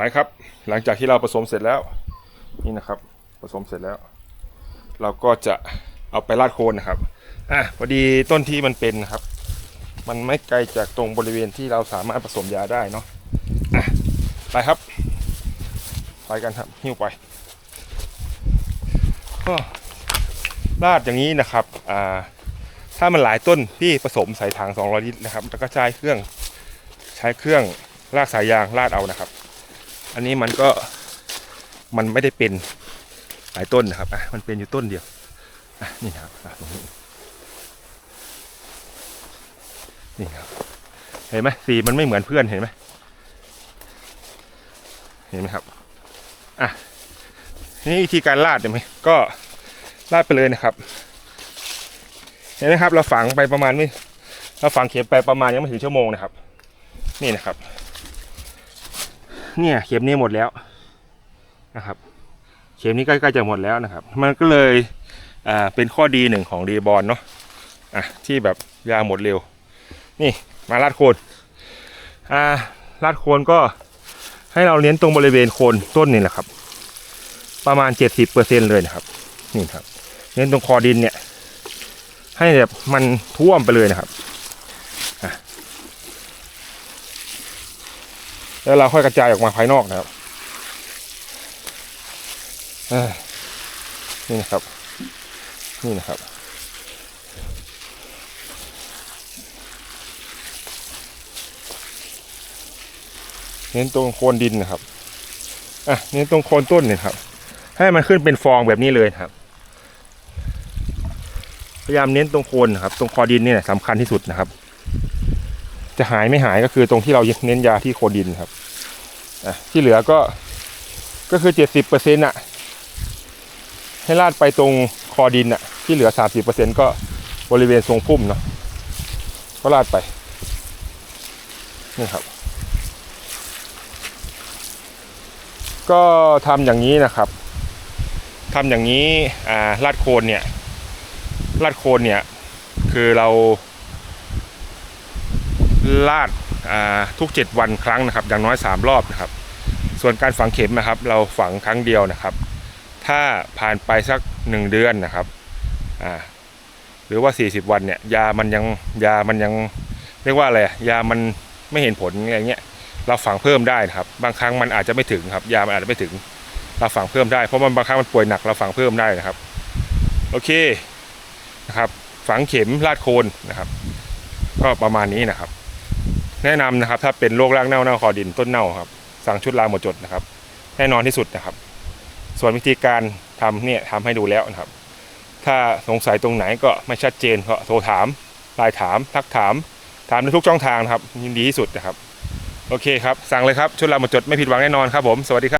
ไปครับ หลังจากที่เราผสมเสร็จแล้วนี่นะครับ ผสมเสร็จแล้ว เราก็จะเอาไปราดโคนนะครับอะพอดีต้นที่มันเป็นนะครับ มันไม่ไกลจากตรงบริเวณที่เราสามารถผสมยาได้เนาะอะไปครับ ไปกันครับหิ้วไปก็ราดอย่างนี้นะครับอ่าถ้ามันหลายต้นพี่ผสมใส่ถัง200ลิตรนะครับ แล้วก็ใช้เครื่องใช้เครื่องลากสายยางลาดเอานะครับ อันนี้มันก็มันไม่ได้เป็นหลายต้นนะครับอะมันเป็นอยู่ต้นเดียวอะนี่นะครับอะตรงนี้นี่ครับ เห็นไหมสีมันไม่เหมือนเพื่อนเห็นไหมเห็นไหมครับอะนี่วิธีการลาดเห็นไหมก็ลาดไปเลยนะครับ เห็นไหมครับ เราฝังไปประมาณไม่เราฝังเข็มไปประมาณยังไม่ถึงชั่วโมงนะครับ นี่นะครับ เนี่ยเข็มนี้หมดแล้วนะครับ เข็มนี้ใกล้ๆจะหมดแล้วนะครับ มันก็เลยอ่าเป็นข้อดีหนึ่งของดีบอลเนาะอะที่แบบยาหมดเร็ว นี่มาลาดโคนอ่าลาดโคนก็ให้เราเน้นตรงบริเวณโคนต้นนี่แหละครับ ประมาณ 70%เลยนะครับนี่ครับ เน้นตรงคอดินเนี่ย ให้แบบมันท่วมไปเลยนะครับอะ แล้วเราค่อยกระจายออกมาภายนอกนะครับนี่นะครับ นี่นะครับเน้นตรงโคนดินนะครับ อะเน้นตรงโคนต้นเนี่ยครับ ให้มันขึ้นเป็นฟองแบบนี้เลยครับ พยายามเน้นตรงโคนนะครับ ตรงคอดินนี่แหละสำคัญที่สุดนะครับ จะหายไม่หายก็คือตรงที่เราเน้นยาที่โคนดินครับที่เหลือก็ก็คือเจ็ดสิบเปอร์เซ็นต์อะ ให้ลาดไปตรงคอดินอะ ที่เหลือสามสิบเปอร์เซ็นต์ก็บริเวณทรงพุ่มเนาะก็ลาดไปนี่ครับ ก็ทำอย่างนี้นะครับทำอย่างนี้อ่าลาดโคนเนี่ยลาดโคนเนี่ย คือเรา ลาดทุก 7 วันครั้งนะครับ อย่างน้อย 3 รอบนะครับ ส่วนการฝังเข็มนะครับ เราฝังครั้งเดียวนะครับ ถ้าผ่านไปสัก 1 เดือนนะครับหรือว่า 40 วันเนี่ยยามันยังยามันยังเรียกว่าอะไรยามันไม่เห็นผลอะไรเงี้ยเราฝังเพิ่มได้นะครับ บางครั้งมันอาจจะไม่ถึงครับ ยามันอาจจะไม่ถึง เราฝังเพิ่มได้เพราะมันบางครั้งมันป่วยหนักเราฝังเพิ่มได้นะครับ โอเคนะครับ ฝังเข็มลาดโคนนะครับ ก็ประมาณนี้นะครับ แนะนำนะครับ ถ้าเป็นโรครากเน่าเน่าคอดินต้นเน่าครับสั่งชุดลาหมดจดนะครับ แน่นอนที่สุดนะครับ ส่วนวิธีการทำเนี่ยทำให้ดูแล้วนะครับ ถ้าสงสัยตรงไหนก็ไม่ชัดเจนก็โทรถามไลน์ถามทักถาม ถามในทุกช่องทางนะครับยินดีที่สุดนะครับ โอเคครับ สั่งเลยครับชุดลาหมดจดไม่ผิดหวังแน่นอนครับผมสวัสดีครับ